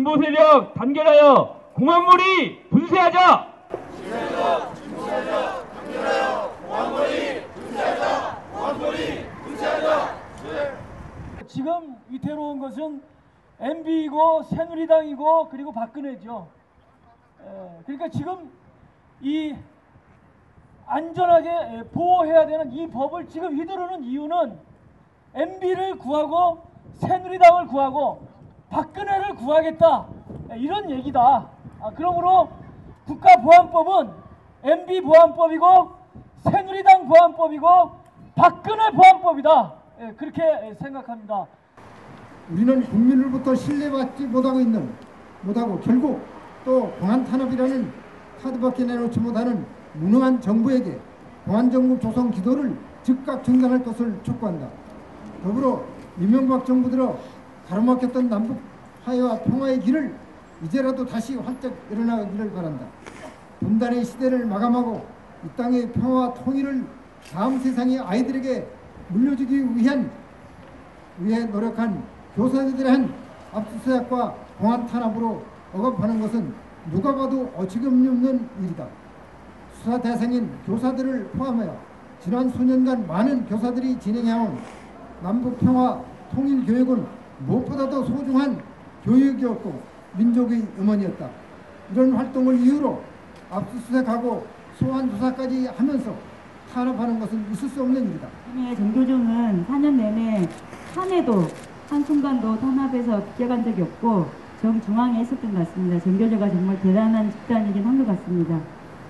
진보 세력 단결하여 공안몰이 분쇄하자! 지금 위태로운 것은 MB이고 새누리당이고 그리고 박근혜죠. 에, 그러니까 지금 이 안전하게 보호해야 되는 이 법을 지금 휘두르는 이유는 MB를 구하고 새누리당을 구하고 박근혜를 구하겠다 에, 이런 얘기다. 아, 그러므로 국가보안법은 MB 보안법이고 새누리당 보안법이고 박근혜 보안법이다. 에, 그렇게 생각합니다. 우리는 국민으로부터 신뢰받지 못하고 있는 못하고 결국 또 공안 탄압이라는 카드밖에 내놓지 못하는 무능한 정부에게 공안 정부 조성 기도를 즉각 중단할 것을 촉구한다. 더불어 이명박 정부 들어 가로막혔던 남북 화해와 평화의 길을 이제라도 다시 활짝 일어나기를 바란다. 분단의 시대를 마감하고 이 땅의 평화와 통일을 다음 세상의 아이들에게 물려주기 위한 위해 노력한 교사들에 한 압수수색과 공안 탄압으로 억압하는 것은 누가 봐도 어처구니 없는 일이다. 수사 대상인 교사들을 포함하여 지난 수년간 많은 교사들이 진행해온 남북 평화 통일 교육은 무엇보다도 소중한 교육이었고 민족의 음원이었다. 이런 활동을 이유로 압수수색하고 소환 조사까지 하면서 탄압하는 것은 있을 수 없는 일이다. 의 정교정은 4년 내내 한 해도 한순간도 탄압에서 비껴간 적이 없고 정중앙에 있었던 것 같습니다. 정교조가 정말 대단한 집단이긴 한 것 같습니다.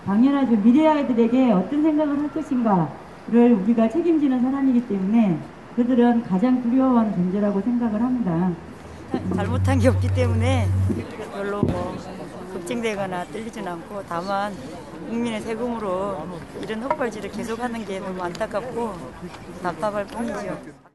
당연하죠. 미래 아이들에게 어떤 생각을 할 것인가를 우리가 책임지는 사람이기 때문에 그들은 가장 두려워하는 존재라고 생각을 합니다. 잘못한 게 없기 때문에 별로 뭐 걱정되거나 떨리진 않고 다만 국민의 세금으로 이런 헛발질을 계속하는 게 너무 안타깝고 답답할 뿐이죠.